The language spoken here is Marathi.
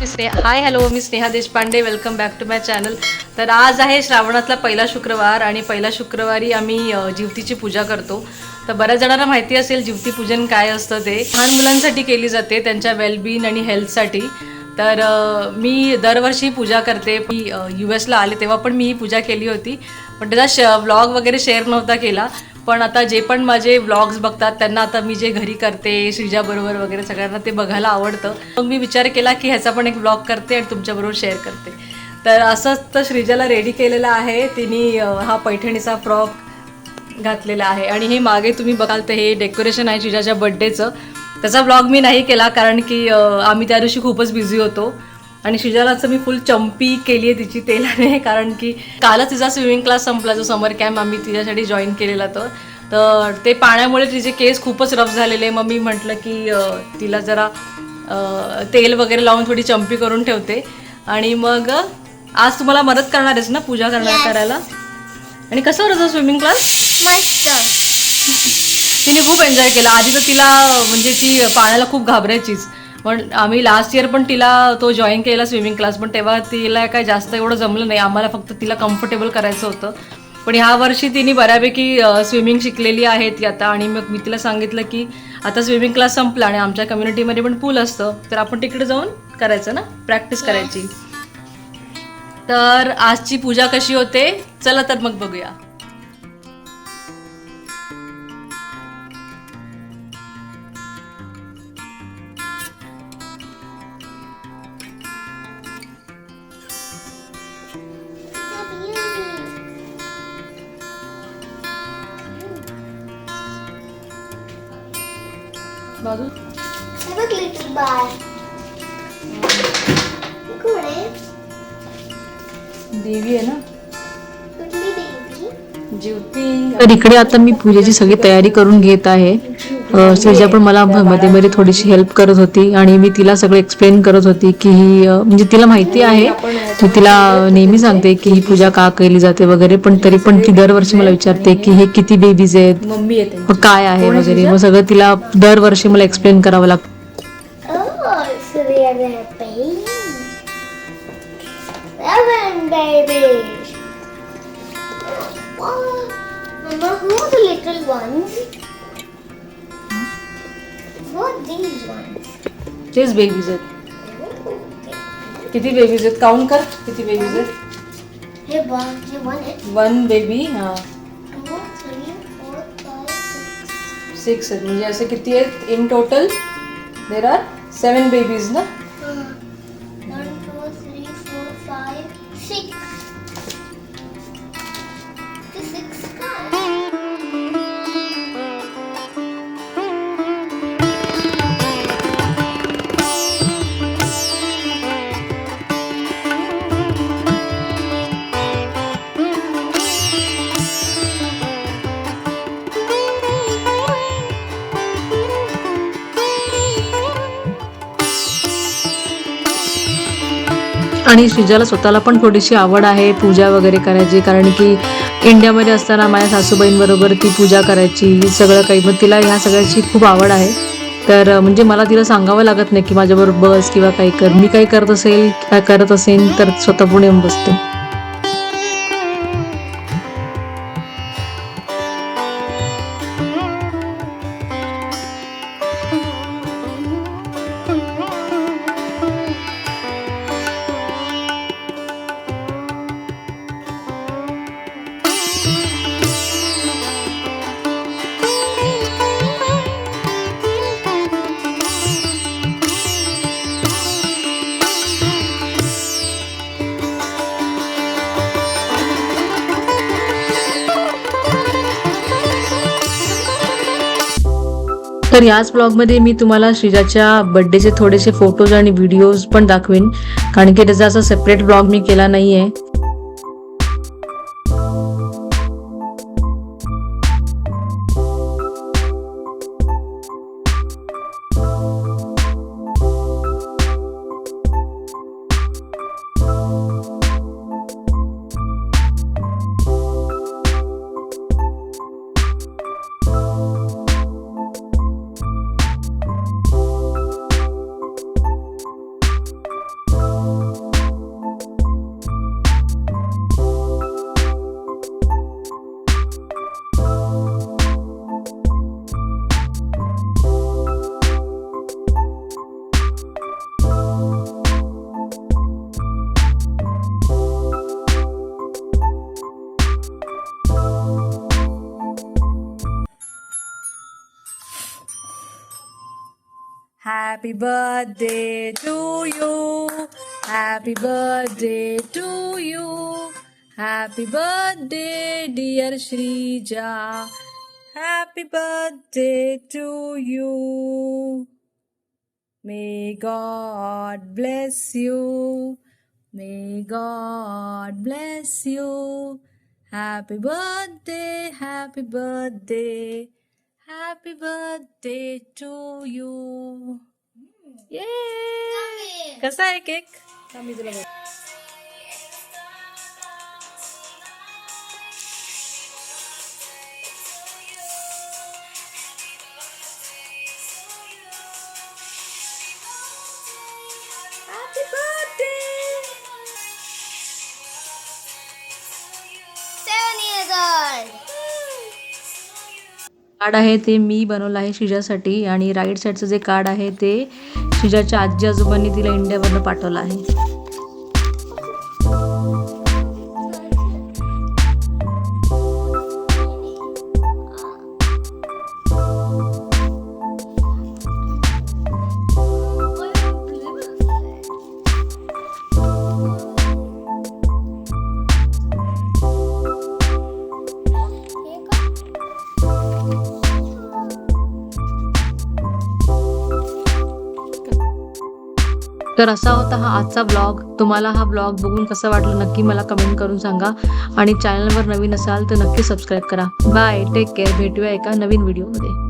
Me Sneha hi hello me Sneha Deshpande. Welcome back to my channel तर आज आहे श्रावणातला पहिला शुक्रवार आणि पहिला शुक्रवारी आम्ही जिवतीची पूजा करतो. तर बऱ्याच जणांना माहिती असेल जिवती पूजन काय असतं ते. लहान मुलांसाठी केली जाते त्यांच्या वेलबिंग आणि हेल्थसाठी तर मी दरवर्षी पूजा करते. मी यू एसला आले तेव्हा पण मी ही पूजा केली होती. पण त्याचा श व्लॉग वगैरे शेअर नव्हता केला. पण आता जे पण माझे व्लॉग्स बघतात त्यांना आता मी जे घरी करते श्रीजाबरोबर वगैरे सगळ्यांना ते बघायला आवडतं. मग मी विचार केला की ह्याचा पण एक व्लॉग करते आणि तुमच्याबरोबर शेअर करते. तर असंच तर श्रीजाला रेडी केलेलं आहे. तिने हा पैठणीचा फ्रॉक घातलेला आहे. आणि हे मागे तुम्ही बघाल तर हे डेकोरेशन आहे श्रीजाच्या बड्डेचं त्याचा व्लॉग मी नाही केला कारण की आम्ही त्या दिवशी खूपच बिझी होतो. आणि श्रीजालाचं मी फुल चंपी केली आहे तिची तेलाने कारण की कालच तिचा स्विमिंग क्लास संपला जो समर कॅम्प आम्ही तिच्यासाठी जॉईन केलेला तर तर ते पाण्यामुळे तिचे केस खूपच रफ झालेले मग मी म्हटलं की तिला जरा तेल वगैरे लावून थोडी चंपी करून ठेवते. आणि मग आज तुम्हाला मदत करणार आहेस ना पूजा करणार करायला? आणि कसं होतं स्विमिंग क्लास मस्त. तिने खूप एन्जॉय केला. आधी तर तिला म्हणजे ती पाण्याला खूप घाबरायचीच. पण आम्ही लास्ट इयर पण तिला तो जॉईन केला स्विमिंग क्लास पण तेव्हा तिला काय जास्त एवढं जमलं नाही. आम्हाला फक्त तिला कम्फर्टेबल करायचं होतं. पण ह्या वर्षी तिने बऱ्यापैकी स्विमिंग शिकलेली आहे ती आता. आणि मग मी तिला सांगितलं की आता स्विमिंग क्लास संपला आणि आमच्या कम्युनिटीमध्ये पण पूल असतं तर आपण तिकडे जाऊन करायचं ना? प्रॅक्टिस करायची. तर आजची पूजा कशी होते? चला तर मग बघूया. बाजू? Look, little bar. कोण आहे? देवी आहे ना? कुठली देवी? तर इकडे आता मी पूजेची सगळी तयारी करून घेत आहे. श्रीजा पण मला मध्ये मध्ये थोडीशी हेल्प करत होती आणि मी तिला सगळं एक्सप्लेन करत होती की ही म्हणजे तिला माहिती आहे. मी तिला नेहमी सांगते की ही पूजा का केली जाते वगैरे पण तरी पण ती दरवर्षी मला विचारते की हे किती बेबीज आहेत? काय आहे वगैरे? मग सगळं तिला दरवर्षी मला एक्सप्लेन करावं लागतं Mama, who are the little ones? Who these ones? तेच बेबीज आहेत किती बेबीज आहेत काउंट कर किती बेबीज आहेत Hey, one, hey, one, hey, one baby हा। Two, three, four, five, six. Six आहेत म्हणजे असे किती आहेत in total there are seven babies ना? आणि श्रीजाला स्वतःला पण थोडीशी आवड आहे पूजा वगैरे करायची कारण की इंडियामध्ये असताना माझ्या सासूबाईंबरोबर ती पूजा करायची सगळं काही. मग तिला ह्या सगळ्याची खूप आवड आहे. तर म्हणजे मला तिला सांगावं लागत नाही की माझ्याबरोबर बस किंवा काही कर. मी काही करत असेल काय करत असेल तर स्वतः पुणे येऊन बसते. तर याच ब्लॉगमध्ये मी तुम्हाला श्रीजाच्या बड्डेचे थोडेसे फोटोज आणि व्हिडिओज पण दाखवेन. कारण की त्याचा असा सेपरेट ब्लॉग मी केला नाही आहे Happy birthday to you. Happy birthday to you. Happy birthday, dear Shrija. Happy birthday to you. May God bless you. May God bless you. Happy birthday, happy birthday, happy birthday to you. ये कसा आहे केक मी तुला बघ. Happy birthday. Seven years old. Card आहे ते मी बनवलं आहे श्रीजासाठी आणि राईट साईडचं जे कार्ड आहे ते तिच्याच्या आजी आजोबांनी तिला इंडियावरनं पाठवलं आहे. तर असा होता हा आजचा ब्लॉग तुम्हाला हा ब्लॉग बघून कसं वाटलं नक्की मला कमेंट करून सांगा. आणि चॅनलवर नवीन असाल तर नक्की सबस्क्राईब करा. बाय टेक केअर भेटूया एका नवीन व्हिडिओमध्ये